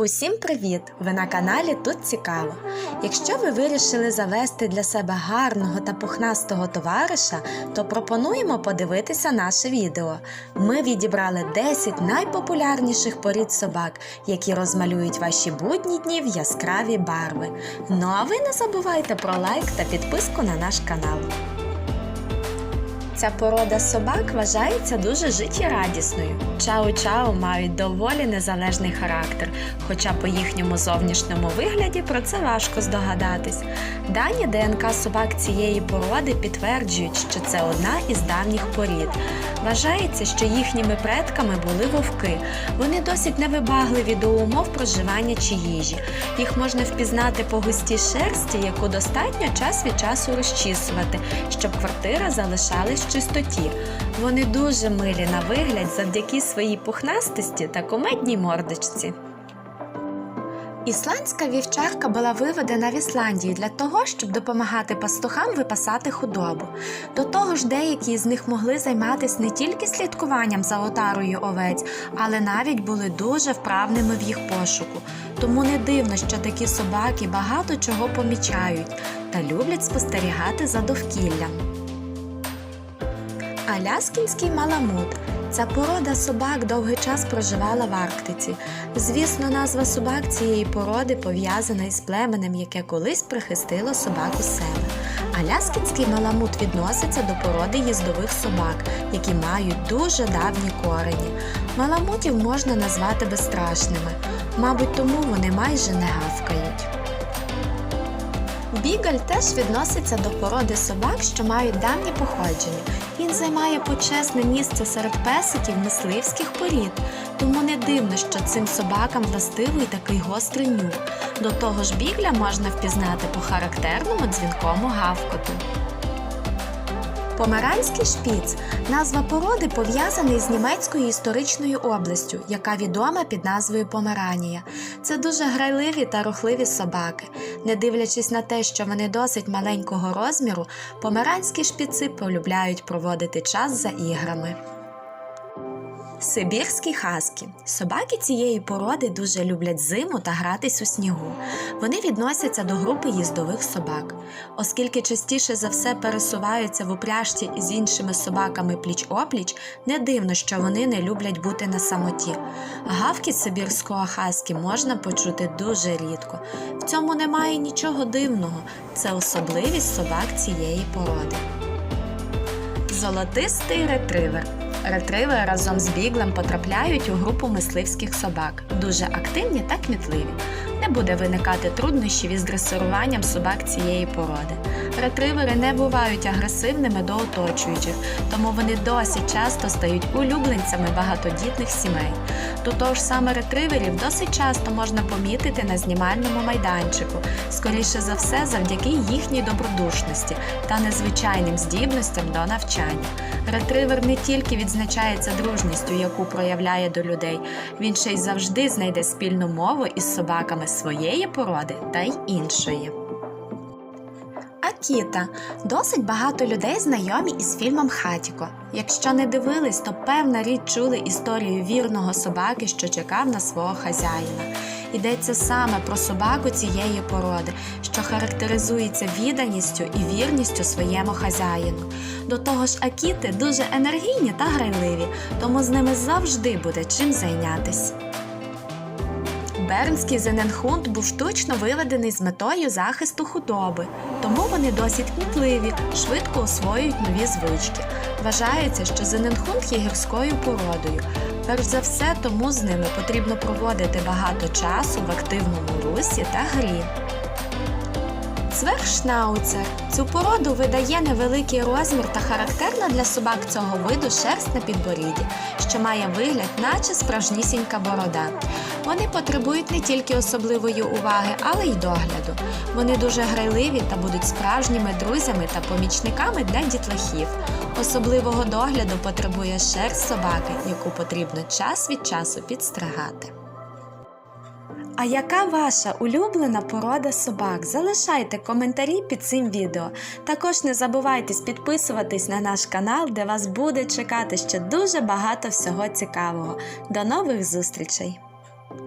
Усім привіт! Ви на каналі Тут Цікаво. Якщо ви вирішили завести для себе гарного та пухнастого товариша, то пропонуємо подивитися наше відео. Ми відібрали 10 найпопулярніших порід собак, які розмалюють ваші будні дні в яскраві барви. Ну а ви не забувайте про лайк та підписку на наш канал. Ця порода собак вважається дуже життєрадісною. Чау-чау мають доволі незалежний характер, хоча по їхньому зовнішньому вигляді про це важко здогадатись. Дані ДНК собак цієї породи підтверджують, що це одна із давніх порід. Вважається, що їхніми предками були вовки. Вони досить невибагливі до умов проживання чи їжі. Їх можна впізнати по густій шерсті, яку достатньо час від часу розчісувати, щоб квартира залишалась чистоті. Вони дуже милі на вигляд завдяки своїй пухнастості та кумедній мордочці. Ісландська вівчарка була виведена в Ісландію для того, щоб допомагати пастухам випасати худобу. До того ж, деякі з них могли займатися не тільки слідкуванням за отарою овець, але навіть були дуже вправними в їх пошуку. Тому не дивно, що такі собаки багато чого помічають та люблять спостерігати за довкіллям. Аляскінський маламут. Ця порода собак довгий час проживала в Арктиці. Звісно, назва собак цієї породи пов'язана із племенем, яке колись прихистило собак у себе. Аляскінський маламут відноситься до породи їздових собак, які мають дуже давні корені. Маламутів можна назвати безстрашними, мабуть, тому вони майже не гавкають. Бігаль теж відноситься до породи собак, що мають давнє походження. Він займає почесне місце серед песиків мисливських порід, тому не дивно, що цим собакам властивий такий гострий нюх. До того ж, бігля можна впізнати по характерному дзвінкому гавкоту. Померанський шпіц назва породи пов'язаний з німецькою історичною областю, яка відома під назвою Померанія. Це дуже грайливі та рухливі собаки. Не дивлячись на те, що вони досить маленького розміру, померанські шпіци полюбляють проводити час за іграми. Сибірські хаскі. Собаки цієї породи дуже люблять зиму та гратись у снігу. Вони відносяться до групи їздових собак. Оскільки частіше за все пересуваються в упряжці із іншими собаками пліч-опліч, не дивно, що вони не люблять бути на самоті. Гавкіт сибірського хаскі можна почути дуже рідко. В цьому немає нічого дивного, це особливість собак цієї породи. Золотистий ретривер. Ретривери разом з біглем потрапляють у групу мисливських собак, дуже активні та кмітливі. Не буде виникати труднощів із дресируванням собак цієї породи. Ретривери не бувають агресивними до оточуючих, тому вони досить часто стають улюбленцями багатодітних сімей. До того ж саме ретриверів досить часто можна помітити на знімальному майданчику, скоріше за все, завдяки їхній добродушності та незвичайним здібностям до навчання. Ретривер не тільки відзначається дружністю, яку проявляє до людей, він ще й завжди знайде спільну мову із собаками своєї породи та й іншої. Акіта досить багато людей знайомі із фільмом Хатіко. Якщо не дивились, то певна річ чули історію вірного собаки, що чекав на свого хазяїна. Йдеться саме про собаку цієї породи, що характеризується відданістю і вірністю своєму хазяїну. До того ж, акіти дуже енергійні та грайливі, тому з ними завжди буде чим зайнятись. Бернський зененхунд був штучно виведений з метою захисту худоби, тому вони досить кмітливі, швидко освоюють нові звички. Вважається, що зененхунд є гірською породою. Перш за все, тому з ними потрібно проводити багато часу в активному русі та грі. Цверхшнауцер. Цю породу видає невеликий розмір та характерна для собак цього виду шерсть на підборідді, що має вигляд, наче справжнісінька борода. Вони потребують не тільки особливої уваги, але й догляду. Вони дуже грайливі та будуть справжніми друзями та помічниками для дітлахів. Особливого догляду потребує шерсть собаки, яку потрібно час від часу підстригати. А яка ваша улюблена порода собак? Залишайте коментарі під цим відео. Також не забувайте підписуватись на наш канал, де вас буде чекати ще дуже багато всього цікавого. До нових зустрічей!